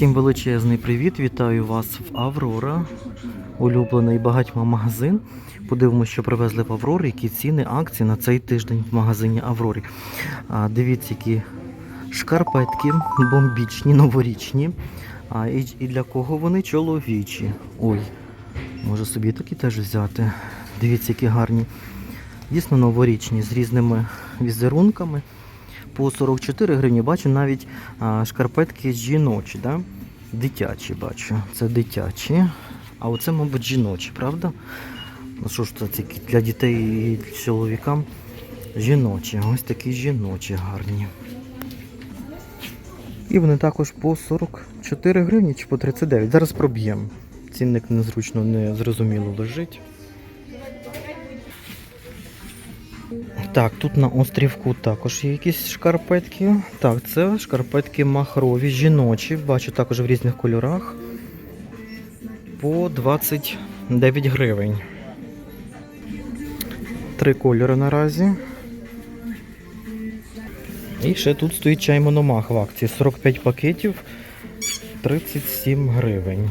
Всім величезний привіт! Вітаю вас в Аврора, улюблений багатьма магазин. Подивимося, що привезли в Аврорі, які ціни, акції на цей тиждень в магазині Аврорі. А, дивіться, які шкарпетки бомбічні, новорічні. А, і, і для кого вони чоловічі. Ой, може собі такі теж взяти. Дивіться, які гарні. Дійсно новорічні з різними візерунками. По 44 гривні бачу навіть шкарпетки жіночі, да? дитячі бачу. Це дитячі. А оце, мабуть, жіночі, правда? Ну що ж це тільки для дітей і чоловікам жіночі. Ось такі жіночі гарні. І вони також по 44 гривні чи по 39. Зараз проб'ємо. Цінник незручно, не зрозуміло лежить. Так, тут на острівку також є якісь шкарпетки. Так, це шкарпетки махрові, жіночі. Бачу також в різних кольорах. По 29 гривень. Три кольори наразі. І ще тут стоїть чай мономах в акції. 45 пакетів 37 гривень.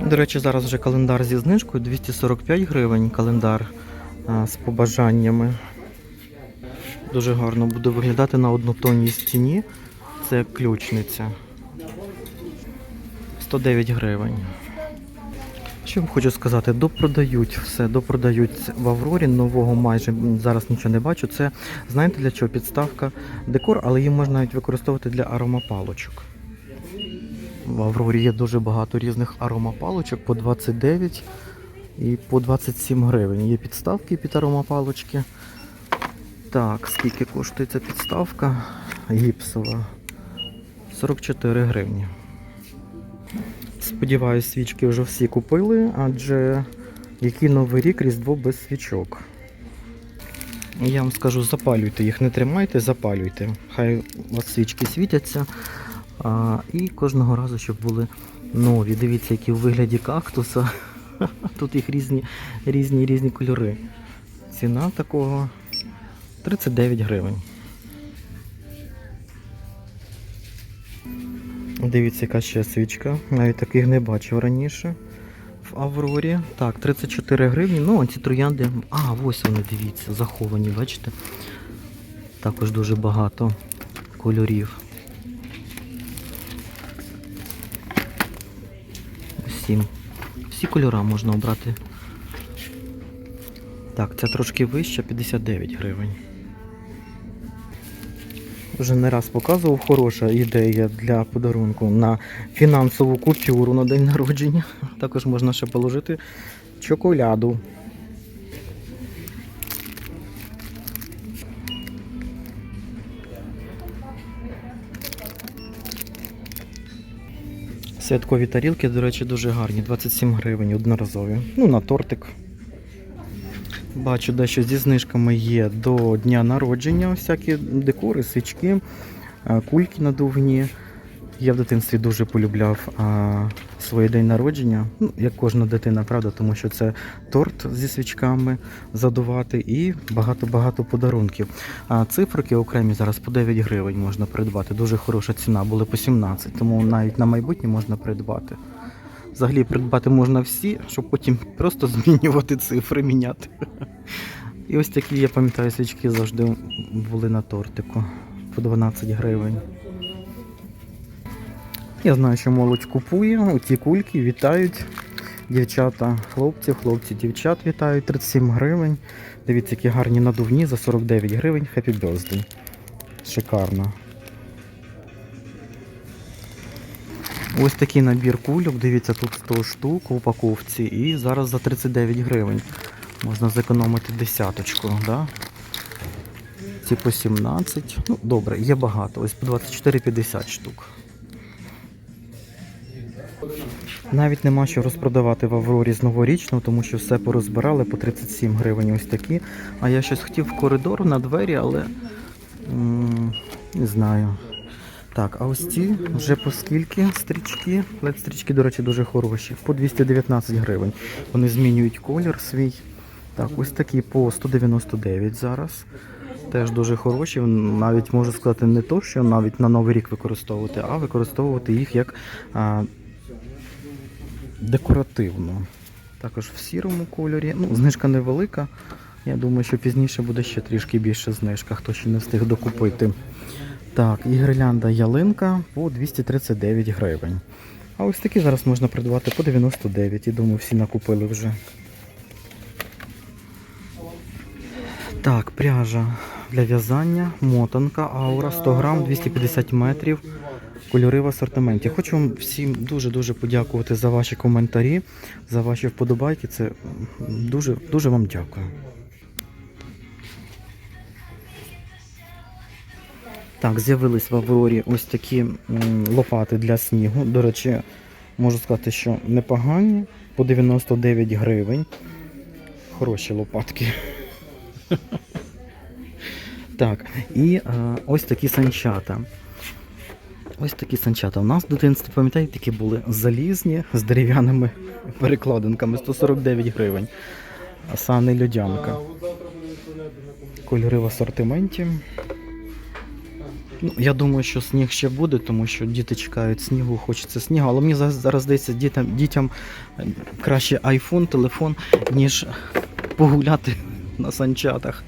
До речі, зараз вже календар зі знижкою 245 гривень. Календар з побажаннями. Дуже гарно буде виглядати на однотонній стіні. Це ключниця. 109 гривень. Що вам хочу сказати, допродають все, допродають в Аврорі, нового майже зараз нічого не бачу. Це знаєте для чого? Підставка декор, але її можна навіть використовувати для аромапалочок. В Аврорі є дуже багато різних аромапалочок по 29 і по 27 гривень. Є підставки під аромапалочки. Так, скільки коштує ця підставка? Гіпсова. 44 гривні. Сподіваюсь, свічки вже всі купили, адже який новий рік Різдво без свічок. Я вам скажу, запалюйте їх, не тримайте, запалюйте. Хай у вас свічки світяться. А, і кожного разу, щоб були нові. Дивіться, які в вигляді кактуса. Тут їх різні, різні, різні кольори. Ціна такого 39 гривень. Дивіться, яка ще свічка. Навіть таких не бачив раніше. В Аврорі. Так, 34 гривні. Ну, ці троянди. А, ось вони, дивіться, заховані, бачите? Також дуже багато кольорів. Всі, всі кольори можна обрати. Так, це трошки вище, 59 гривень. Вже не раз показував хороша ідея для подарунку на фінансову купюру на день народження. Також можна ще положити чоколяду. Святкові тарілки, до речі, дуже гарні. 27 гривень одноразові. Ну, на тортик. Бачу, дещо зі знижками є до дня народження, всякі декори, свічки, е, кульки надувні. Я в дитинстві дуже полюбляв а, своє день народження, ну, як кожна дитина, правда, тому що це торт зі свічками задувати і багато-багато подарунків. А циферки окремі зараз по 9 гривень можна придбати. Дуже хороша ціна, були по 17, тому навіть на майбутнє можна придбати. Взагалі придбати можна всі, щоб потім просто змінювати цифри, міняти. І ось такі, я пам'ятаю, свічки завжди були на тортику по 12 гривень. Я знаю, що молодь купує ці кульки, вітають. Дівчата, хлопці, хлопці, дівчат вітають 37 гривень. Дивіться, які гарні надувні за 49 гривень. Happy birthday. Шикарно. Ось такий набір кульок, дивіться, тут 100 штук в упаковці і зараз за 39 гривень. Можна зекономити десяточку, да? Ці по 17. Ну, добре, є багато. Ось по 24,50 штук. Навіть нема що розпродавати в Аврорі з новорічного, тому що все порозбирали по 37 гривень ось такі. А я щось хотів в коридор на двері, але не знаю. Так, а ось ці вже по скільки стрічки? led стрічки, до речі, дуже хороші. По 219 гривень. Вони змінюють колір свій. Так, ось такі по 199 зараз. Теж дуже хороші. Навіть можу сказати, не то, що навіть на Новий рік використовувати, а використовувати їх як а, декоративно. Також в сірому кольорі. Ну, знижка невелика. Я думаю, що пізніше буде ще трішки більше знижка, хто ще не встиг докупити. Так, і гірлянда ялинка по 239 гривень. А ось такі зараз можна придбати по 99. І думаю, всі накупили вже. Так, пряжа для в'язання, мотанка, аура 100 грам, 250 метрів. Кольори в асортименті. Хочу вам всім дуже-дуже подякувати за ваші коментарі, за ваші вподобайки. Це дуже, дуже вам дякую. Так, з'явились в Аврорі ось такі лопати для снігу. До речі, можу сказати, що непогані, по 99 гривень. Хороші лопатки. Так, і е, ось такі санчата. Ось такі санчата. У нас в дитинстві, пам'ятаєте, такі були залізні з дерев'яними перекладинками 149 гривень. Сани льодянка. Кольори в асортименті. Ну, я думаю, що сніг ще буде, тому що діти чекають снігу, хочеться снігу. Але мені зараз, здається, дітям, дітям краще айфон, телефон, ніж погуляти на санчатах.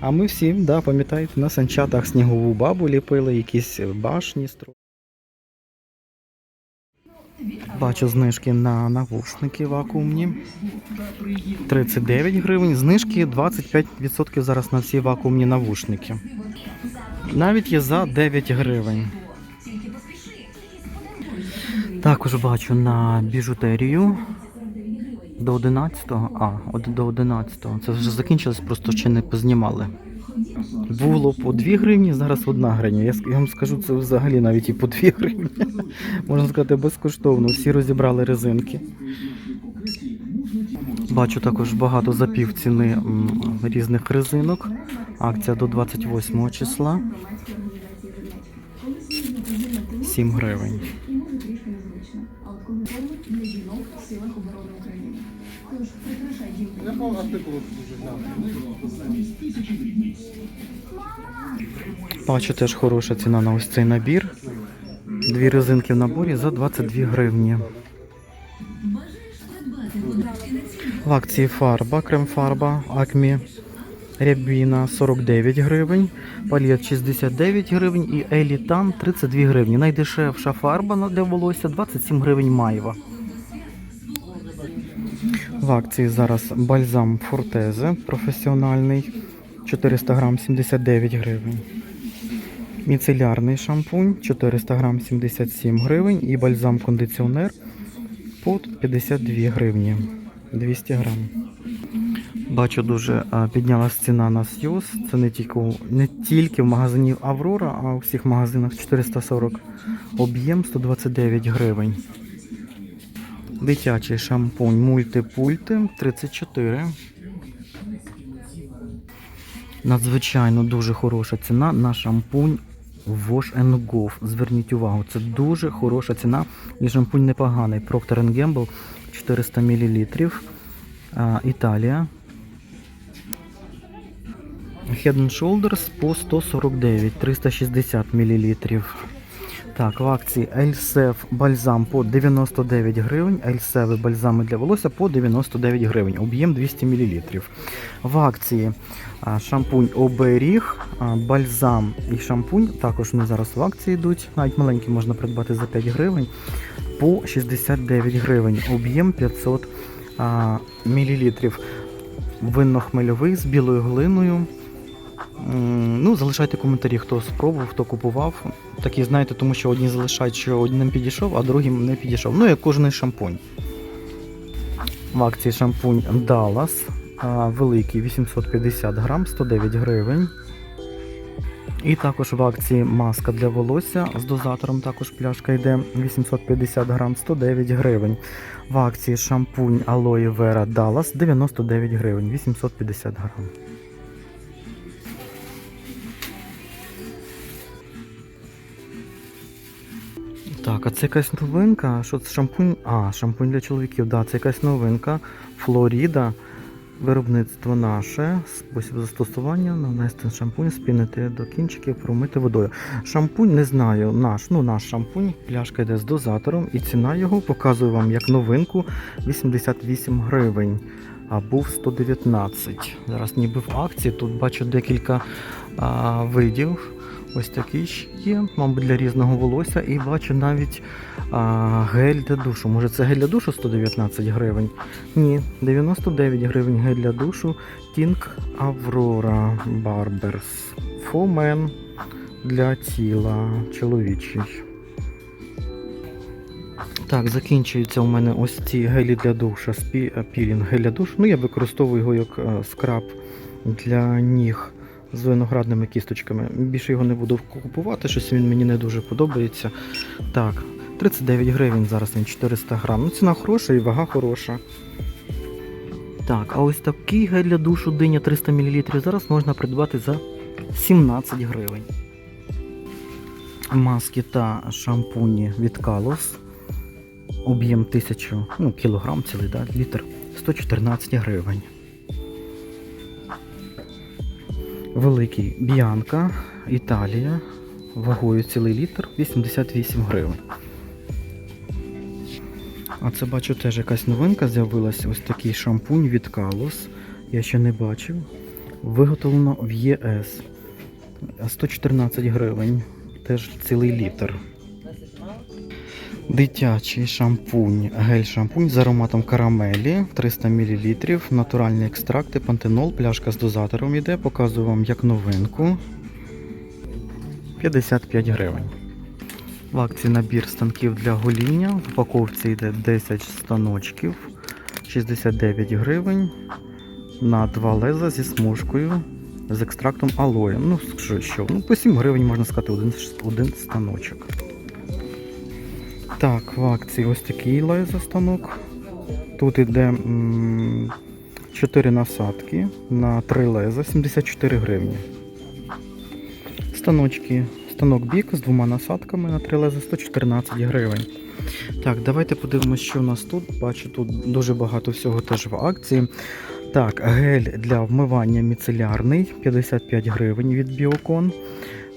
А ми всі, да, пам'ятаєте, на санчатах снігову бабу ліпили, якісь башні Бачу знижки на навушники вакуумні. 39 гривень, знижки 25% зараз на всі вакуумні навушники. Навіть є за 9 гривень. Також бачу на біжутерію до 11-го. А, от до 11-го. Це вже закінчилось, просто ще не познімали. Було по 2 гривні, зараз 1 гривня. Я, я вам скажу, це взагалі навіть і по 2 гривні. Можна сказати, безкоштовно. Всі розібрали резинки. Бачу також багато за пів ціни різних резинок. Акція до 28 числа. 7 гривень. А от комбікорм для жінок в силах оборони України. Тож прикрашай жінку. Бачу теж хороша ціна на ось цей набір. Дві резинки в наборі за 22 гривні. В акції фарба, крем-фарба, акмі рябіна 49 гривень, палет 69 гривень і елітан 32 гривні. Найдешевша фарба для волосся 27 гривень майва. В акції зараз бальзам Фортезе професіональний 400 грам 79 гривень. Міцелярний шампунь 400 грам 77 гривень і бальзам кондиціонер по 52 гривні 200 грам. Бачу, дуже а, піднялась ціна на Сьюз. Це не тільки, не тільки в магазині Аврора, а у всіх магазинах 440 об'єм 129 гривень. Дитячий шампунь мультипульти 34. Надзвичайно дуже хороша ціна на шампунь Wash and Go. Зверніть увагу, це дуже хороша ціна. І шампунь непоганий. Procter Gamble 400 мл. Італія. Head Shoulders по 149, 360 мл. Так, в акції Ельсев бальзам по 99 гривень, Ельсеви бальзами для волосся по 99 гривень, об'єм 200 мл. В акції шампунь Оберіг, бальзам і шампунь, також вони зараз в акції йдуть, навіть маленькі можна придбати за 5 гривень, по 69 гривень, об'єм 500 а, мл. Винно-хмельовий з білою глиною. Ну, залишайте коментарі, хто спробував, хто купував. Такі, знаєте, тому що одні залишають, що одним підійшов, а другим не підійшов. Ну, як кожний шампунь. В акції шампунь Dallas. Великий 850 грам, 109 гривень. І також в акції маска для волосся з дозатором також пляшка йде 850 грам, 109 гривень. В акції шампунь Aloe Vera Dallas 99 гривень, 850 грам. Так, а це якась новинка. Що це шампунь? А, шампунь для чоловіків, да, це якась новинка. Флоріда. Виробництво наше, спосіб застосування, нанести шампунь, спінити до кінчиків, промити водою. Шампунь не знаю, наш, ну наш шампунь, пляшка йде з дозатором, і ціна його показую вам як новинку 88 гривень, а був 119. Зараз ніби в акції. Тут бачу декілька а, видів. Ось такий ще є, мабуть, для різного волосся. І бачу навіть а, гель для душу. Може це гель для душу 119 гривень? Ні, 99 гривень гель для душу. Тінк Аврора Барберс. Фомен для тіла чоловічий. Так, закінчуються у мене ось ці гелі для душа, пілінг гель для душу. Ну, я використовую його як е, скраб для ніг з виноградними кісточками. Більше його не буду купувати, щось він мені не дуже подобається. Так, 39 гривень зараз він 400 грам. Ну, ціна хороша і вага хороша. Так, а ось такий гель для душу диня 300 мл зараз можна придбати за 17 гривень. Маски та шампуні від Калос. Об'єм 1000 ну, кілограм цілий, да, літр 114 гривень. Великий Біанка, Італія. Вагою цілий літр 88 гривень. А це бачу теж якась новинка з'явилася. Ось такий шампунь від Калос. Я ще не бачив. Виготовлено в ЄС. 114 гривень. Теж цілий літр. Дитячий шампунь, гель-шампунь з ароматом карамелі 300 мл, натуральні екстракти, пантенол, пляшка з дозатором іде. Показую вам як новинку. 55 гривень. В акції набір станків для гоління. В упаковці йде 10 станочків, 69 гривень на два леза зі смужкою з екстрактом алоє. Ну, що, що? Ну, по 7 гривень можна сказати один, один станочок. Так, в акції ось такий лезостанок. Тут іде 4 насадки на 3 леза, 74 гривні. Станочки. Станок бік з двома насадками на 3 леза 114 гривень. Так, давайте подивимося, що у нас тут. Бачу, тут дуже багато всього теж в акції. Так, гель для вмивання міцелярний 55 гривень від Біокон.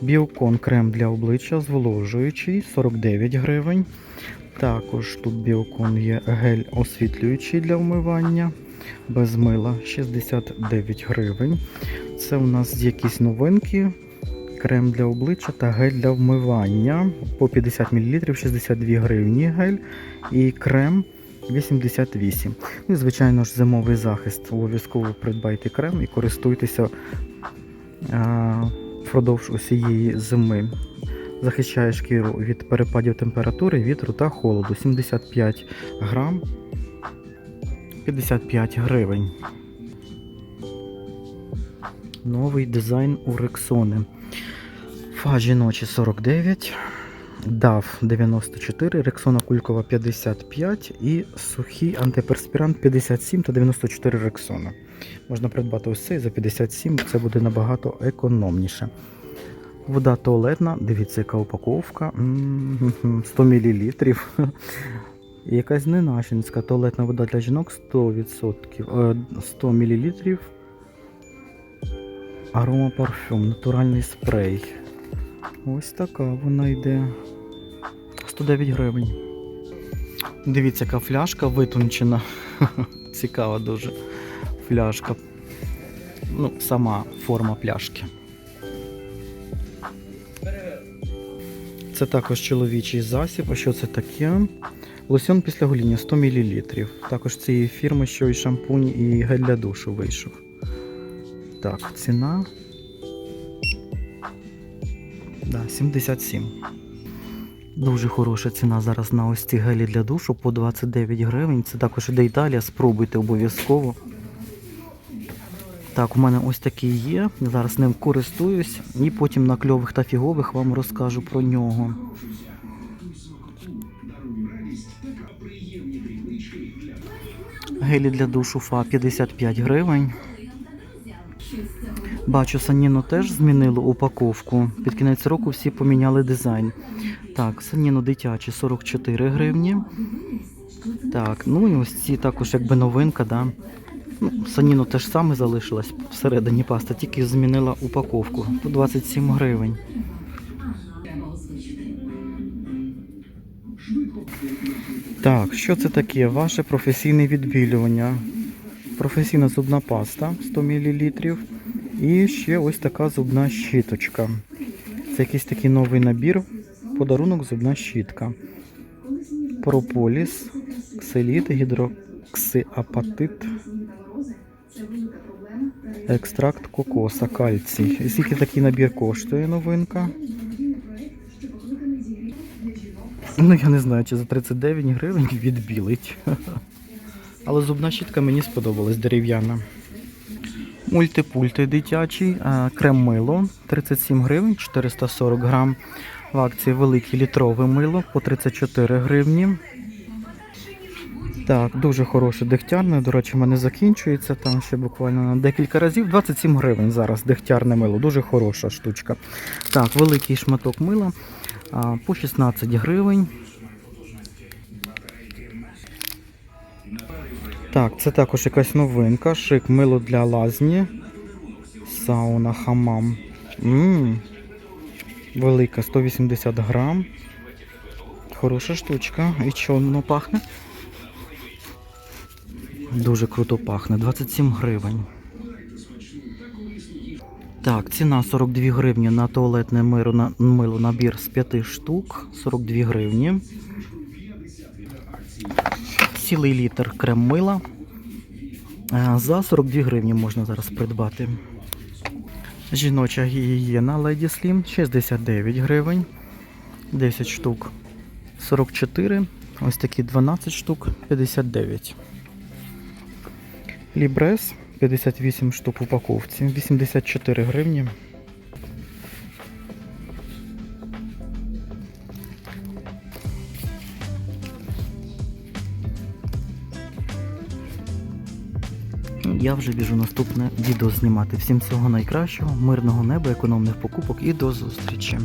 Біокон крем для обличчя зволожуючий 49 гривень. Також тут біокон є гель освітлюючий для вмивання без мила 69 гривень. Це у нас якісь новинки. Крем для обличчя та гель для вмивання по 50 мл 62 гривні гель і крем 88. Ну і звичайно ж зимовий захист. Обов'язково придбайте крем і користуйтеся а, впродовж усієї зими. Захищає шкіру від перепадів температури, вітру та холоду. 75 грам 55 гривень. Новий дизайн у Рексони. Фа жіночі 49, DAF 94, Рексона Кулькова 55 і сухий антиперспірант 57 та 94 Рексона. Можна придбати ось цей за 57, це буде набагато економніше. Вода туалетна, дивіться, яка упаковка. 100 мл. Якась ненашинська туалетна вода для жінок 100%, е, 100 мл. Арома натуральний спрей. Ось така вона йде. 109 гривень. Дивіться, яка фляжка витончена. Цікава дуже фляжка. Ну, сама форма пляшки. Це також чоловічий засіб. А що це таке? Лосьон після гоління 100 мл. Також цієї фірми, що і шампунь, і гель для душу вийшов. Так, ціна. Да, 77. Дуже хороша ціна зараз на ось ці гелі для душу по 29 гривень. Це також іде Італія, спробуйте обов'язково. Так, у мене ось такий є. Зараз ним користуюсь і потім на кльових та фігових вам розкажу про нього. Гелі для душу ФА 55 гривень. Бачу, Саніно теж змінило упаковку. Під кінець року всі поміняли дизайн. Так, Саніно дитячі 44 гривні. Так, ну і ось ці також якби новинка, да. Саніно те ж саме залишилось всередині паста, тільки змінила упаковку. По 27 гривень. Так, що це таке? Ваше професійне відбілювання. Професійна зубна паста 100 мл. І ще ось така зубна щіточка. Це якийсь такий новий набір. Подарунок зубна щітка. Прополіс, кселіт, гідроксиапатит, екстракт кокоса, кальцій. І скільки такий набір коштує новинка? Ну, я не знаю, чи за 39 гривень відбілить. Але зубна щітка мені сподобалась дерев'яна. Мультипульти дитячий, е, крем-мило 37 гривень, 440 грам. В акції велике літрове мило по 34 гривні. Так, дуже хороше дегтярне. До речі, в мене закінчується там ще буквально на декілька разів. 27 гривень зараз дегтярне мило. Дуже хороша штучка. Так, великий шматок мила по 16 гривень. Так, це також якась новинка. Шик мило для лазні. Сауна хамам. Ммм. Велика, 180 грам. Хороша штучка. І що воно пахне? Дуже круто пахне. 27 гривень. Так, ціна 42 гривні на туалетне мило, на, мило набір з 5 штук. 42 гривні. Цілий літр крем мила. Е, За 42 гривні можна зараз придбати. Жіноча гігієна Lady Slim 69 гривень. 10 штук 44. Ось такі 12 штук 59. Лібрес 58 штук в упаковці, 84 гривні. Я вже біжу наступне відео знімати. Всім всього найкращого, мирного неба, економних покупок і до зустрічі.